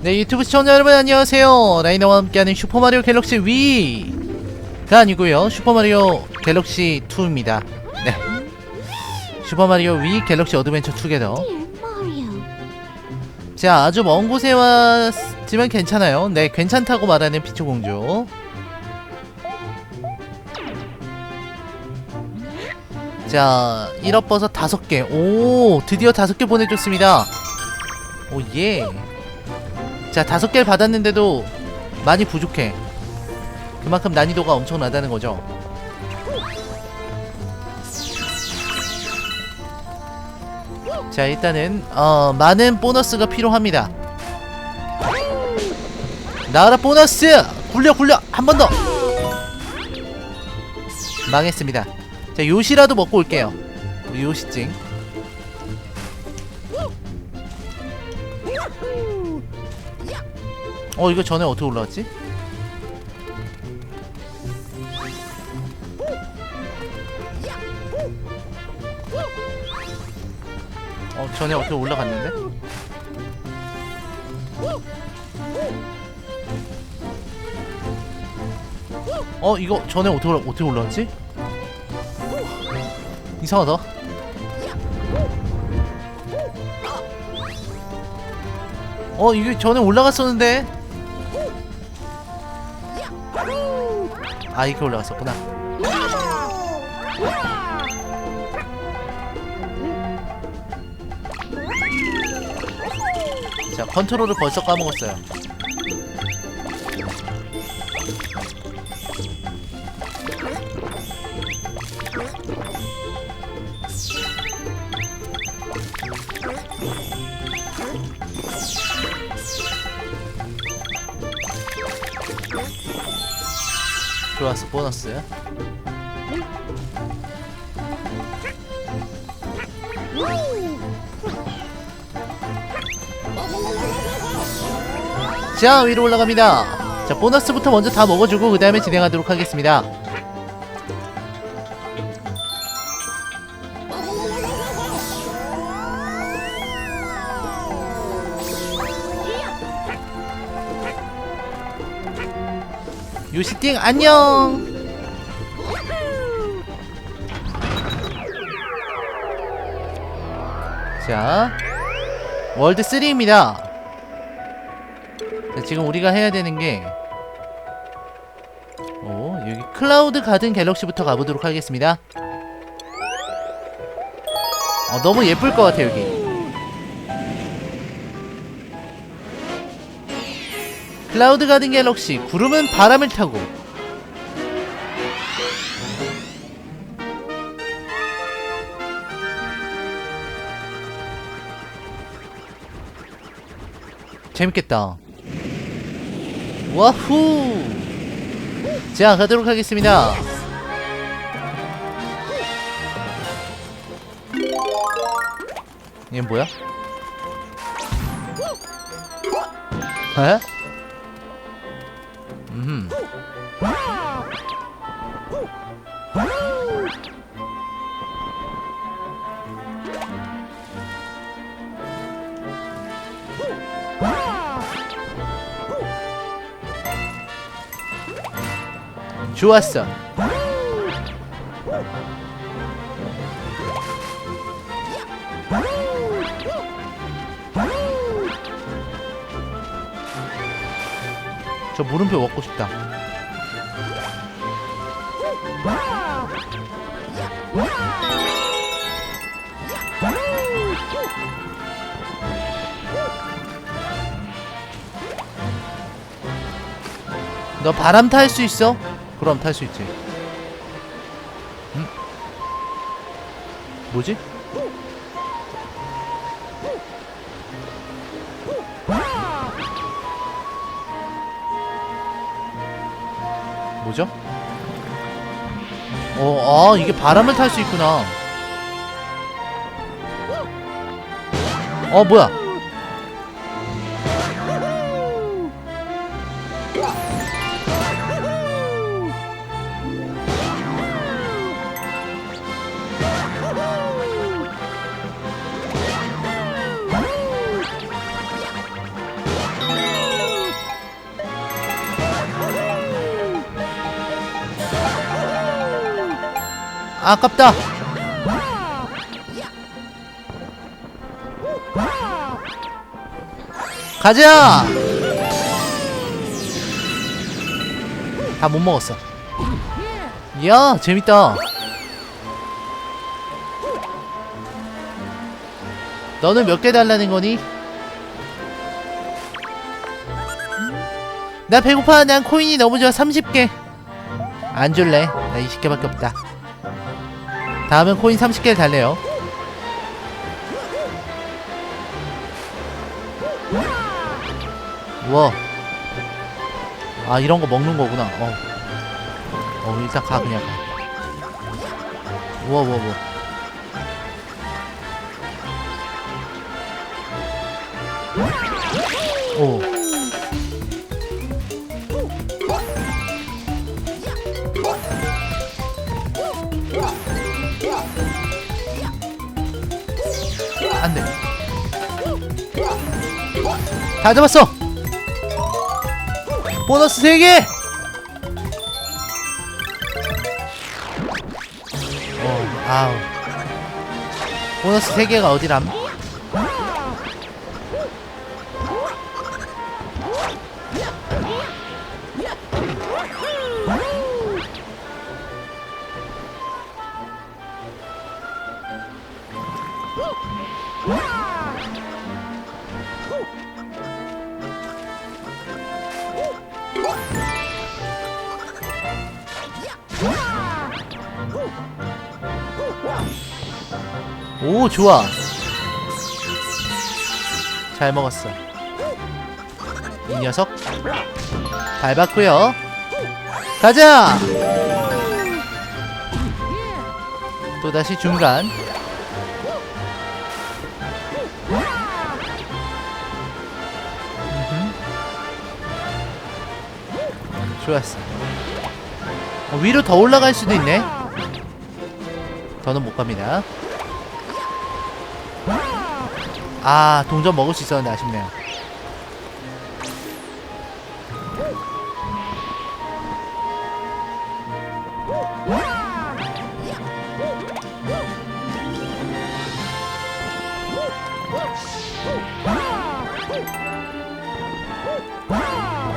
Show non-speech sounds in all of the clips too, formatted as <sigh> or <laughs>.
네 유튜브 시청자 여러분 안녕하세요. 라이너와 함께하는 슈퍼마리오 갤럭시 위가 아니고요. 슈퍼마리오 갤럭시 2입니다. 네. 슈퍼마리오 위 갤럭시 어드벤처 투게더. 자 아주 먼 곳에 왔지만 괜찮아요. 네 괜찮다고 말하는 피초공주. 자 1업 버섯 5개. 오 드디어 5개 보내줬습니다. 오예 자 다섯 개를 받았는데도 많이 부족해. 그만큼 난이도가 엄청나다는 거죠. 자 일단은 어 많은 보너스가 필요합니다. 나와라 보너스! 굴려 굴려! 한 번 더! 망했습니다. 자 요시라도 먹고 올게요. 우리 요시찡 어 이거 전에 어떻게 올라왔지? 어 전에 어떻게 올라갔는데? 어 이거 전에 어떻게 어떻게 올라왔지? 이상하다. 어 이게 전에 올라갔었는데 아 이렇게 올라갔었구나. 자 컨트롤을 벌써 까먹었어요 좋았어 보너스 자 위로 올라갑니다. 자 보너스부터 먼저 다 먹어주고 그 다음에 진행하도록 하겠습니다 요시띵 안녕. 자 월드 3입니다. 자, 지금 우리가 해야 되는 게 오, 여기 클라우드 가든 갤럭시부터 가보도록 하겠습니다. 어, 너무 예쁠 것 같아 여기 클라우드 가든 갤럭시 구름은 바람을 타고 재밌겠다 와후 자 가도록 하겠습니다 얘 뭐야? 에? 좋았어. 저 물음표 먹고 싶다. 너 바람 탈 수 있어? 그럼 탈 수 있지. 응? 뭐지? 뭐죠? 어, 아, 이게 바람을 탈 수 있구나. 어, 뭐야? 아깝다. 가자. 다 못 먹었어. 이야 재밌다. 너는 몇 개 달라는 거니? 나 배고파. 난 코인이 너무 좋아. 30개. 안 줄래. 나 20개밖에 없다. 다음은 코인 30개를 달래요. 우와. 아, 이런 거 먹는 거구나. 어. 어, 일단 가, 그냥 가. 우와, 우와, 우와. 오. 다 잡았어! 보너스 3개! 어, 아우. 보너스 3개가 어디람? 좋아. 잘 먹었어. 이 녀석 밟았고요. 가자. 또 다시 중간. 좋았어. 어, 위로 더 올라갈 수도 있네. 더는 못 갑니다. 아 동전 먹을 수 있었는데 아쉽네요.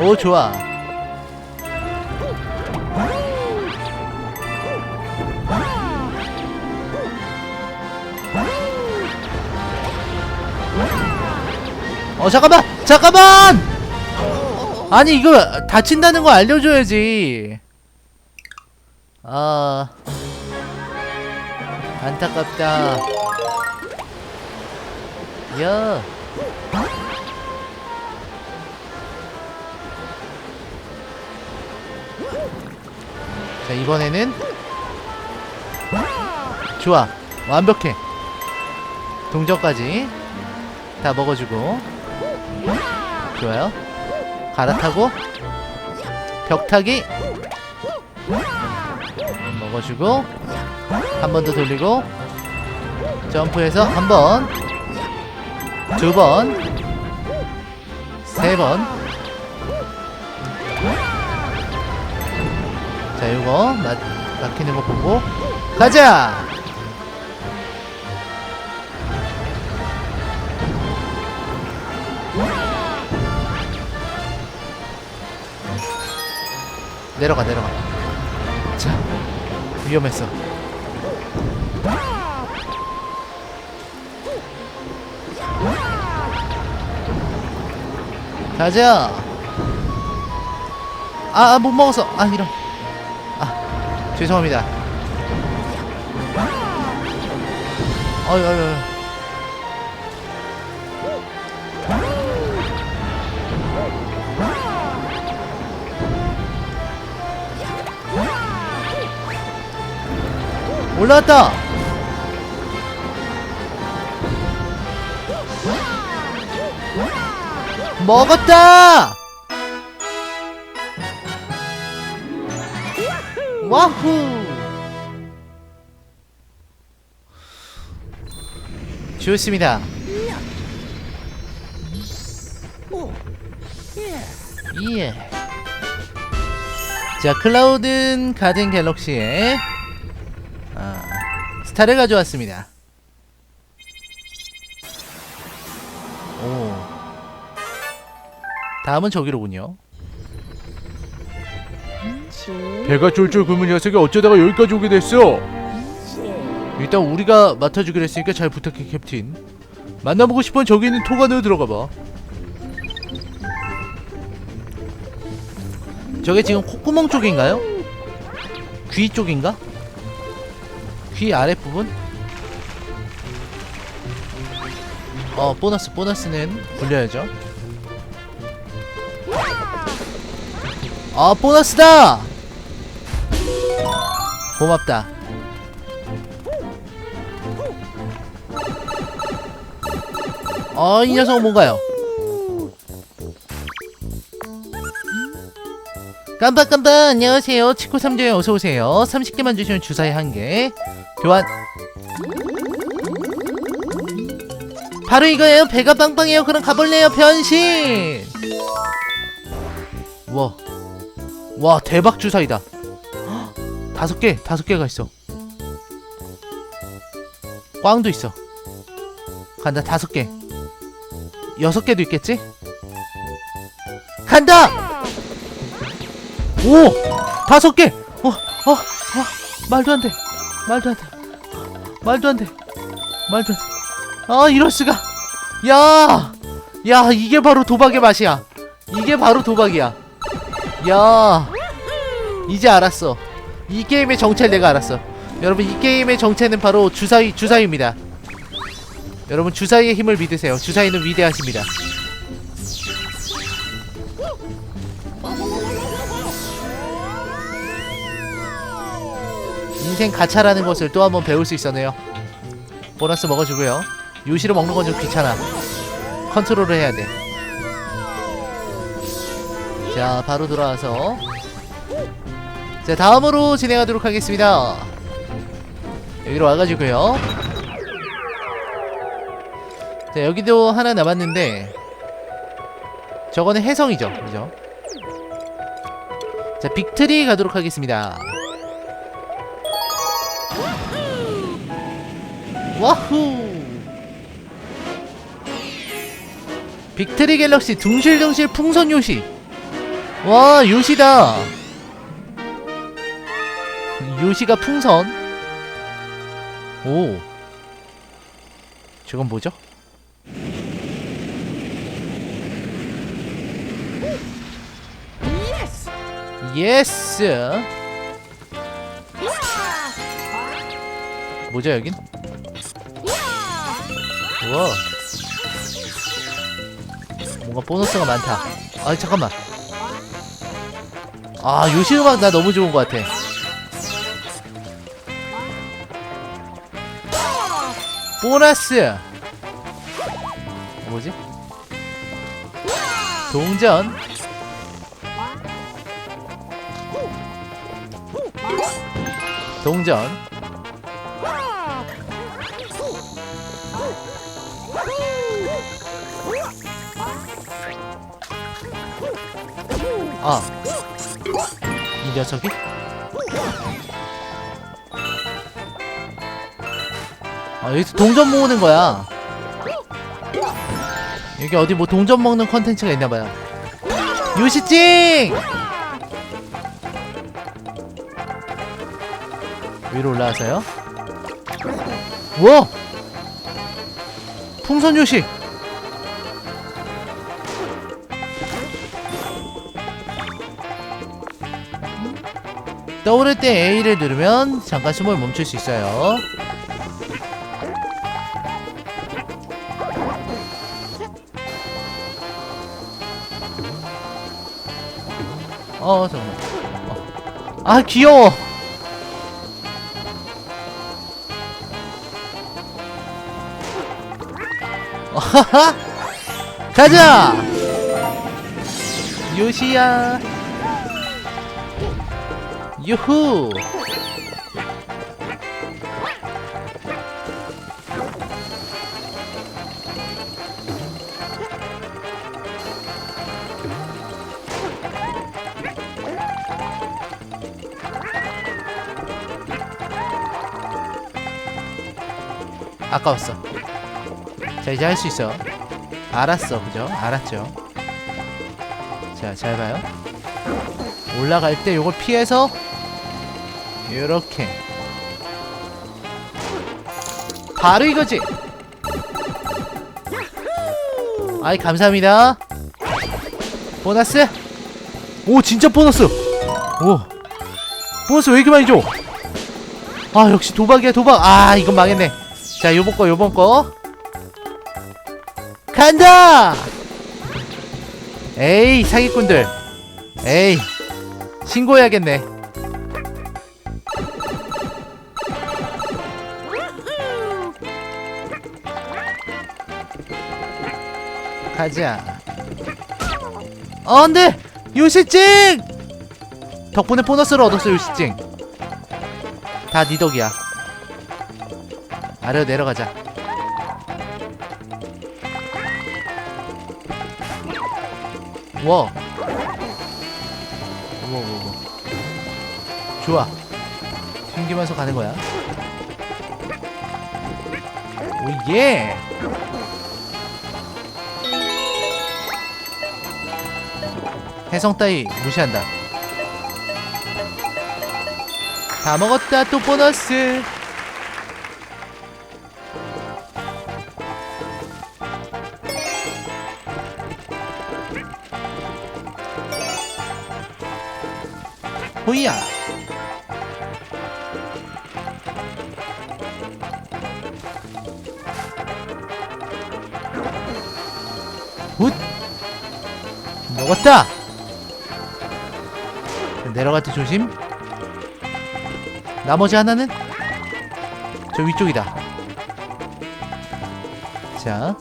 오 좋아 어 잠깐만! 잠깐만! 아니 이거 다친다는 거 알려줘야지. 아. 안타깝다. 야. 자 이번에는 좋아. 완벽해. 동전까지 다 먹어주고 좋아요 갈아타고 벽타기 먹어주고 한 번 더 돌리고 점프해서 한 번, 두 번, 세 번. 자, 이거 막, 막히는 거 보고 가자. 내려가 내려가. 자 위험했어. 가자. 아 못 먹었어 아 이런. 아 죄송합니다. 어이 어이 어이 올라왔다. 먹었다. 와후. 좋습니다. 예. 자, 클라우든 가든 갤럭시의 아, 스타를 가져왔습니다. 오. 다음은 저기로군요. 배가 쫄쫄 굶은 녀석이 어쩌다가 여기까지 오게 됐어? 일단 우리가 맡아주기로 했으니까 잘 부탁해 캡틴 만나보고 싶으면 저기 있는 토관으로 들어가봐 저게 지금 콧구멍 쪽인가요? 귀 쪽인가? 귀 아랫부분? 어 보너스 보너스는 굴려야죠 아 보너스다! 고맙다 어, 이 녀석은 뭔가요? 깜빡깜빡 안녕하세요 치코 3조에 어서오세요 30개만 주시면 주사위 1개 교환 바로 이거예요 배가 빵빵해요 그럼 가볼래요 변신 와, 와 대박 주사위다 헉, <gasps> 다섯 개 다섯 개가 있어 꽝도 있어 간다 다섯 개 여섯 개도 있겠지? 간다! 오! 다섯 개! 어, 어, 어, 말도 안 돼. 말도 안 돼. 말도 안 돼. 말도 안 돼. 아, 이럴 수가. 야! 야, 이게 바로 도박의 맛이야. 이게 바로 도박이야. 야! 이제 알았어. 이 게임의 정체를 내가 알았어. 여러분, 이 게임의 정체는 바로 주사위, 주사위입니다. 여러분 주사위의 힘을 믿으세요. 주사위는 위대하십니다. 인생 가차라는 것을 또 한번 배울 수 있었네요. 보너스 먹어주고요. 유시로 먹는 건 좀 귀찮아. 컨트롤을 해야 돼. 자, 바로 돌아와서 자, 다음으로 진행하도록 하겠습니다. 여기로 와가지고요. 자 여기도 하나 남았는데 저거는 해성이죠 그죠 자 빅트리 가도록 하겠습니다 와후. 빅트리 갤럭시 둥실둥실 풍선 요시. 와 요시다. 요시가 풍선. 오. 저건 뭐죠? 예스! 뭐죠 여긴? 우와. 뭔가 보너스가 많다. 아 잠깐만. 아 요시 음악 나 너무 좋은 것 같아. 보너스! 어, 뭐지? 동전? 동전 아, 이 녀석이? 아, 여기서 동전 모으는 거야. 여기 어디 뭐 동전 먹는 컨텐츠가 있나봐요. 유시찡! 위로 올라와서요. 우와! 풍선 요시! 떠오를 때 A를 누르면 잠깐 숨을 멈출 수 있어요. 어, 잠깐만. 어. 아, 귀여워! <laughs> 가자! 요시야! 유후! 아까웠어. 자 이제 할 수 있어. 알았어 그죠? 알았죠? 자 잘 봐요. 올라갈 때 요걸 피해서 요렇게. 바로 이거지? 아이 감사합니다. 보너스? 오 진짜 보너스. 오. 보너스 왜 이렇게 많이 줘? 아 역시 도박이야 도박. 아 이건 망했네. 자 요번 거 요번 거. 간다! 에이 사기꾼들. 에이 신고해야겠네 가자. 어 안돼 요시찡 덕분에 보너스를 얻었어 요시찡 다니 덕이야. 아래로 내려가자. 와. 어머 어머 어머 좋아. 튕기면서 가는 거야. 오예 해성 따위 무시한다. 다 먹었다 또 보너스. 호이야. 굿. 먹었다 내려갈 때 조심. 나머지 하나는 저 위쪽이다. 자.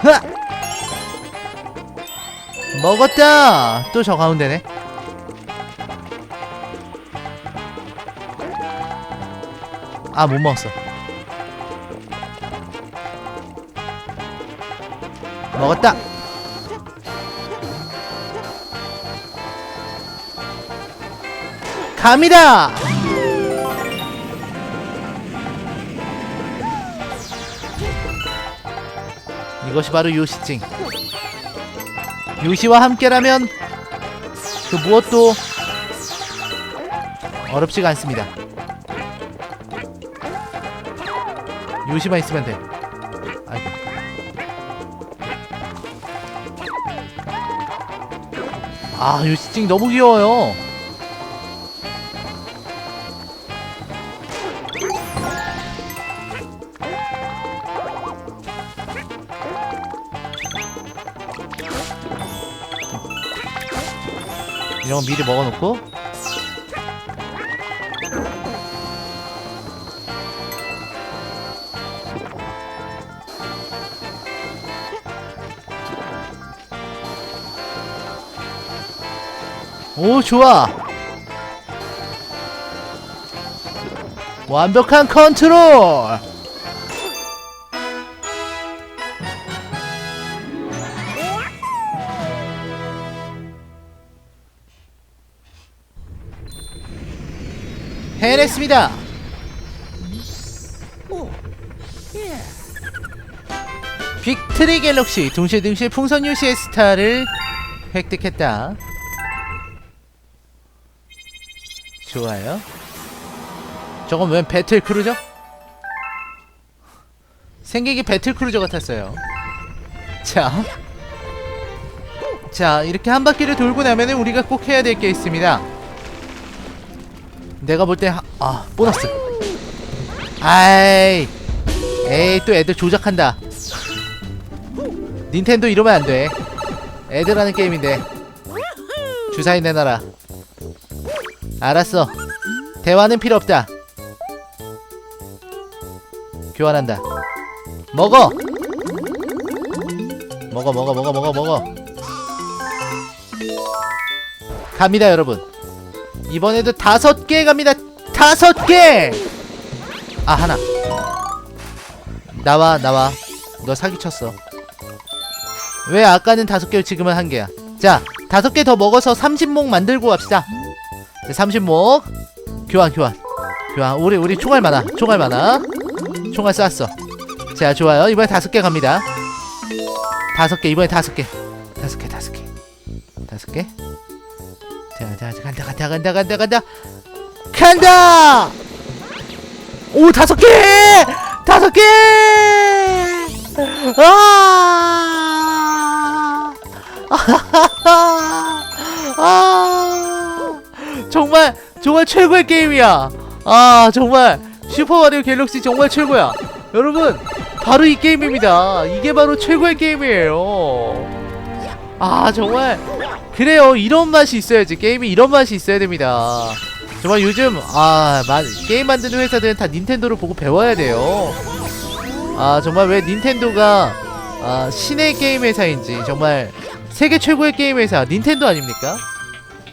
흐아! 먹었다! 또 저 가운데네. 아 못 먹었어. 먹었다 갑니다 이것이 바로 요시찡 요시와 함께라면 그 무엇도 어렵지가 않습니다. 요시만 있으면 돼. 아, 요시찡 너무 귀여워요. 이런 거 미리 먹어놓고. 오 좋아. 완벽한 컨트롤 빅트리 갤럭시 동시에 풍선 요시의 스타를 획득했다 좋아요 저건 웬 배틀 크루저? 생기기 배틀 크루저 같았어요 자 자, 이렇게 한 바퀴를 돌고 나면은 우리가 꼭 해야 될 게 있습니다. 내가 볼 때, 하... 아, 보너스. 아이, 에이, 또 애들 조작한다. 닌텐도 이러면 안 돼. 애들 하는 게임인데. 주사위 내놔라. 알았어. 대화는 필요 없다. 교환한다. 먹어! 먹어, 먹어, 먹어, 먹어, 먹어. 갑니다 여러분 이번에도 다섯 개 갑니다 다섯 개 아 하나. 나와 나와. 너 사기쳤어. 왜 아까는 다섯 개 지금은 한 개야? 자 다섯 개 더 먹어서 30목 만들고 갑시다. 자, 30목. 교환 교환. 좋아 우리 우리 총알 많아. 총알 많아. 총알 쐈어. 자 좋아요. 이번에 다섯 개 갑니다. 다섯 개 이번에 다섯 개. 다섯 개 다섯 개. 다섯 개. 자, 자, 자, 간다, 간다, 간다, 간다, 간다, 간다! 오, 다섯 개! 다섯 개! 아! 아! 정말, 정말 최고의 게임이야! 아, 정말, 슈퍼마리오 갤럭시 정말 최고야! 여러분, 바로 이 게임입니다. 이게 바로 최고의 게임이에요. 아, 정말, 그래요 이런 맛이 있어야지 게임이 이런 맛이 있어야 됩니다 정말 요즘 아 마, 게임 만드는 회사들은 다 닌텐도를 보고 배워야 돼요. 아 정말 왜 닌텐도가 아, 신의 게임 회사인지 정말 세계 최고의 게임 회사 닌텐도 아닙니까?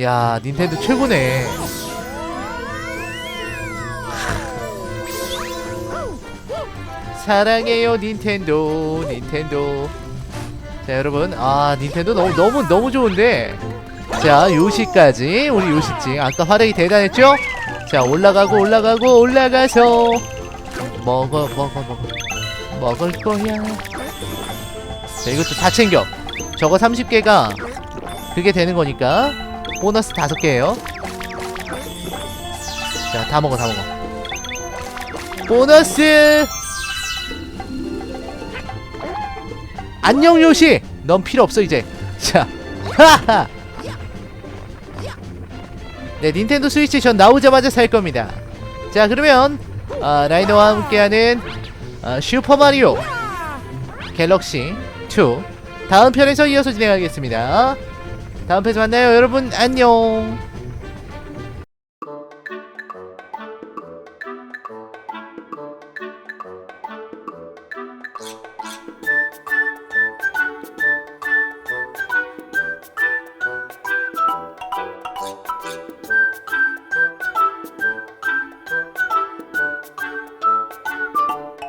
야 닌텐도 최고네. 사랑해요 닌텐도 닌텐도. 자 여러분 아 닌텐도 너무 너무 너무 좋은데 자 요시까지. 우리 요시찡 아까 활약이 대단했죠? 자 올라가고 올라가고 올라가서. 먹어 먹어 먹어. 먹을 거야. 자 이것도 다 챙겨. 저거 30개가 그게 되는 거니까. 보너스 5개예요. 자 다 먹어 다 먹어. 보너스! 안녕 요시! 넌 필요 없어 이제. 자 하하 네 닌텐도 스위치 전 나오자마자 살 겁니다. 자 그러면 어, 라이너와 함께하는 어, 슈퍼마리오 갤럭시 2 다음 편에서 이어서 진행하겠습니다. 다음 편에서 만나요. 여러분 안녕